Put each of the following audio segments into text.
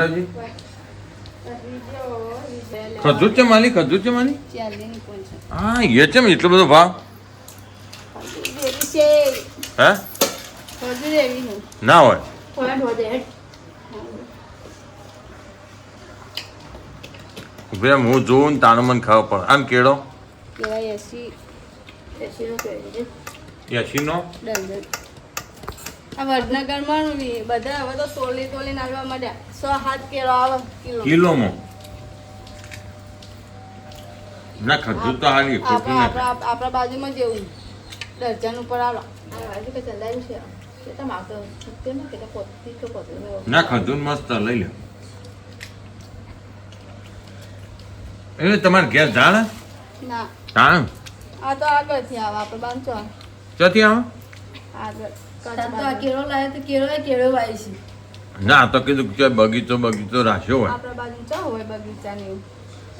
ઉતરાજી ખજૂર છે માલી ખજૂર છે. માલી હા એ છે એટલો બધો ભાવ? હે? ના હોય. બે હું જોઉં ને તાણું મને ખાવા પડે. આમ કેળો? એસી નો આ વડનગરમાં બધા હવે તો તોલી તોલી નાખવા માંડ્યા. સો આવે કિલો કિલોમાં ના ખજૂર તો હારી ખોટું આપણા બાજુમાં જેવું દર્જન ઉપર આવો ને ખજૂર મસ્ત લઈ લે એ તમારે જાણે ના આ તો આગળથી આવે આપણે બાંધો ક્યાંથી આવે આગળ તો કેળો લાવ્યો તો કેળો કેળો વાય છે ના તો કીધું કે બગીચો બગીચો રાખ્યો હોય. આપણા બાજુ ચા હોય બગીચાની?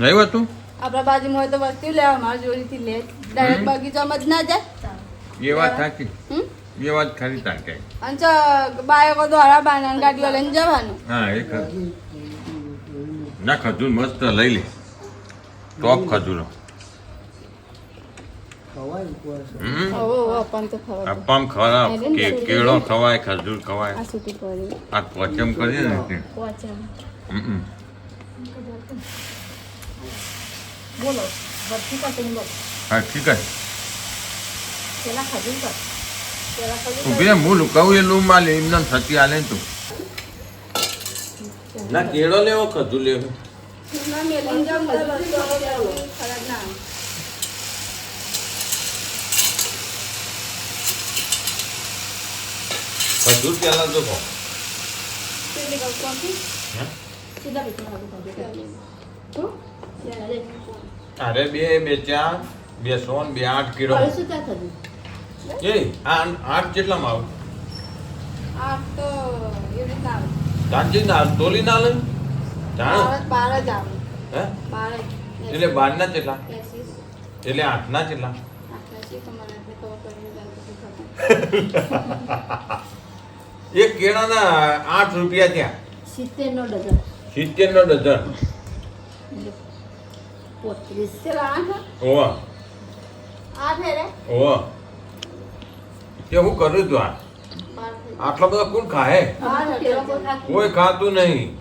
નહીં હતું આપણા બાજુમાં હોય તો વસ્તુ લેવા મારા જોડીથી લે. ડાયરેક્ટ બગીચામાં જ ના જાય? એ વાત સાચી. એ વાત ખરી તાકે અને ચા બાયકો દ્વારા બાનાન ગાડીઓ લઈને જવાનું. હા એ ખરું. ના ખજૂર મસ્ત લઈ લે. ટોપ ખજૂરો. તો અપ્પામ ખરા કે કેળો ખવાય ખજૂર ખવાય. આ પોચમ કરીએ ને તે બોલો બરફી કાઢીને બોલો? હા ઠીક છે. પેલા ખાધું કર પેલા ખાધું ઊભી રહે, હું લુકાવું એ લૂમમાં લે એમને થતી આલે તું. ના કેળો લેવો ખજૂર લેવો. મેલીને જાઉં તો કહો? અરે બે બે ચાર બે સોન બે આઠ કિલો. એ આ આઠ જેટલામાં આવું? આઠ તો ના તોલી ના લે? જાણ. બાર જ- આવે. હે બાર એટલે બાર ના કેટલા એટલે આઠ ના કેટલા છે તો. એક કેળાના આઠ રૂપિયા થયા. સિત્તેર નો ડઝન. સિત્તેર નો ડઝન પોત્રીસ ઓવા? ઓવા તે હું કરું છું આ. આટલા બધા કોણ ખાય. કોઈ ખાતું નહીં.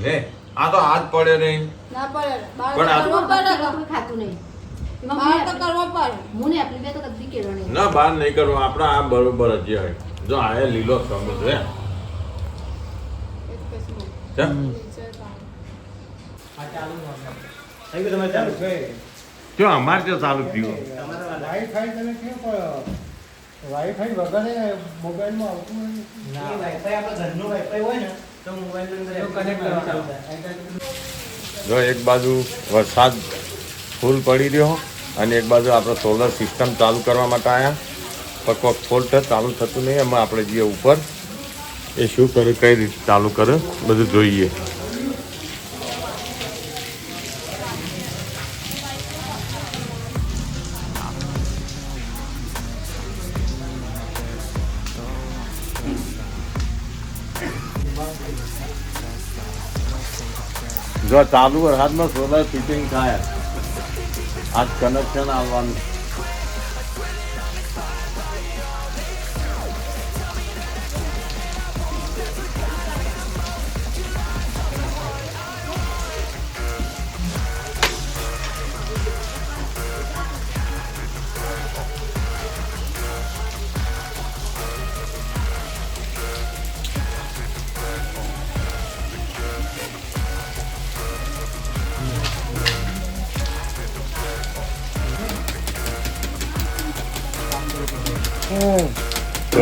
લે આ તો હાથ પડે નહીં. ના બાર પણ તો આ- કરવો પડે. કેળો ને. કોઈ ખાતું નહીં. બાર તો કરવો પડે. હું ને આપણી બે તો કદી કેળો નહીં. ના બહાર નહીં કરવું. આપણા આ બરોબર જ હોય જો આ લીલો. નીચે પાણી. જો ચાલુ થયું. વાઈફાઈ તમે કેમ કરો વાઈફાઈ વગર એ મોબાઈલમાં આવતું નથી જો એક બાજુ વરસાદ ફૂલ પડી રહ્યો અને એક બાજુ આપણે સોલર સિસ્ટમ ચાલુ કરવા માટે આવ્યા પણ કોઈક ફોલ્ટ ચાલુ થતું નહીં, એમાં આપણે જઈએ ઉપર એ શું કરે, કઈ રીતે ચાલુ કરે, બધું જોઈએ. જો ચાલુ વરસાદમાં સોલર ફિટિંગ થાય, આજ કનેક્શન આવવાનું.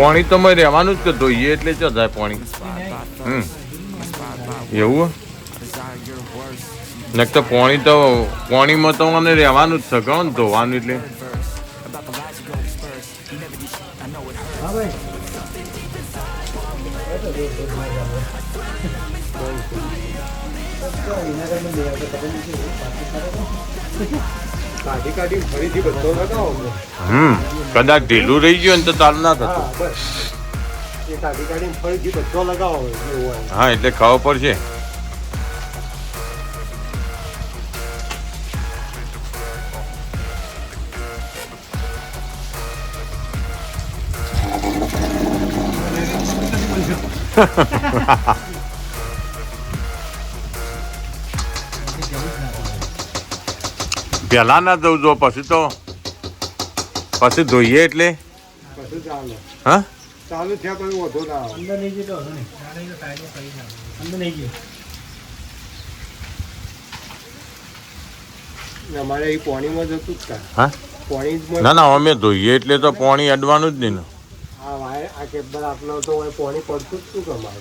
પાણી તો મેં રહેવાનું જ કે ધોઈએ એટલે ચો જાય પાણી. એવું? નક તો પાણી તો, પાણીમાં તો મને રહેવાનું જ છે, ગણો ને ધોવાનું એટલે. Thank ભાઈ કાઢી કાઢી ફરીથી બધો લગાવો. હમ કદાચ ઢીલું રહી ગયું ને તો ચાલુ ના થતું. હા બસ. એ કાઢી કાઢીને ફરીથી બધો લગાવો હા એટલે ખબર પડશે. પેલા ના દઉં જો પછી તો પછી ધોઈએ એટલે? હા? ચાલુ થયા વધુ ના અંદર નહીં. જતો અંદર નહીં ગયો અમારે એ પોણીમાં જતું જ હા? પોણી ના ના અમે ધોઈએ એટલે તો પાણી અડવાનું જ નહીં ને. હા વાય આ કેબલ આટલો તો હોય પોણી પડતું જ શું કમાય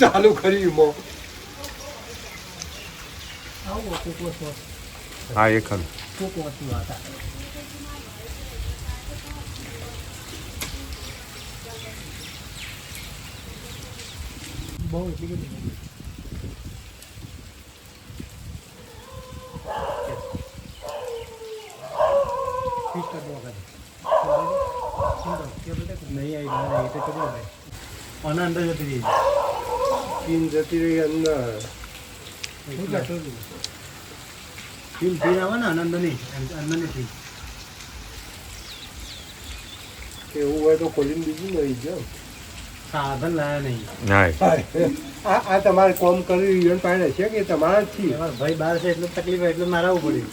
ચાલુ કરી મો. હા એ ખરું બહુ એટલી બધી નહીં આવી એ તો ખબર આના અંદર જતી રહી. જતી રહી અંદર. આવે ને એવું હોય તો ખોલીને બીજું લઈ જાઓ. સાધન લાયા નહીં. આ આ તમારે કોમ કરી પાડે છે કે તમારા જ છે ભાઈ બહાર છે એટલે તકલીફ હોય એટલે મારા પડ્યું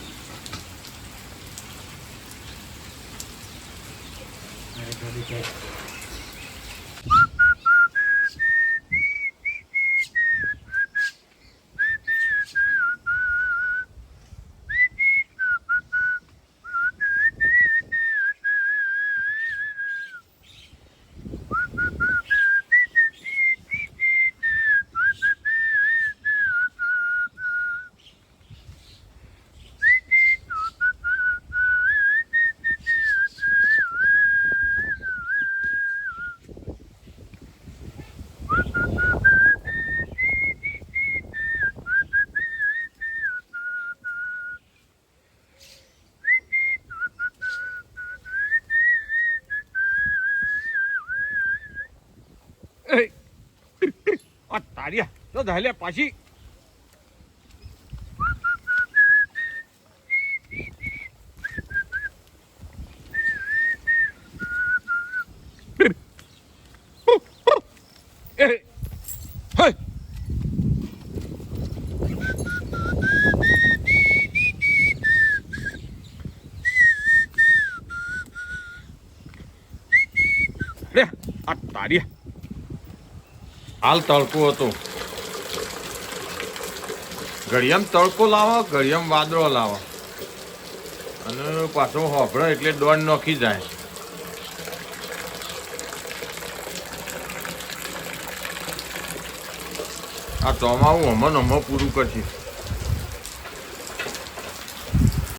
આ તારિયા તો ધાલે પાછી. એ, હે. લે, આ તારિયા હાલ તડકો હતો. ઘડિયામ તડકો લાવો ઘડિયામ વાદળો લાવો. અને પાછો હોભળો એટલે દોડ નોખી જાય. આ ચોમાવું હમણાં હમણાં પૂરું કરશે.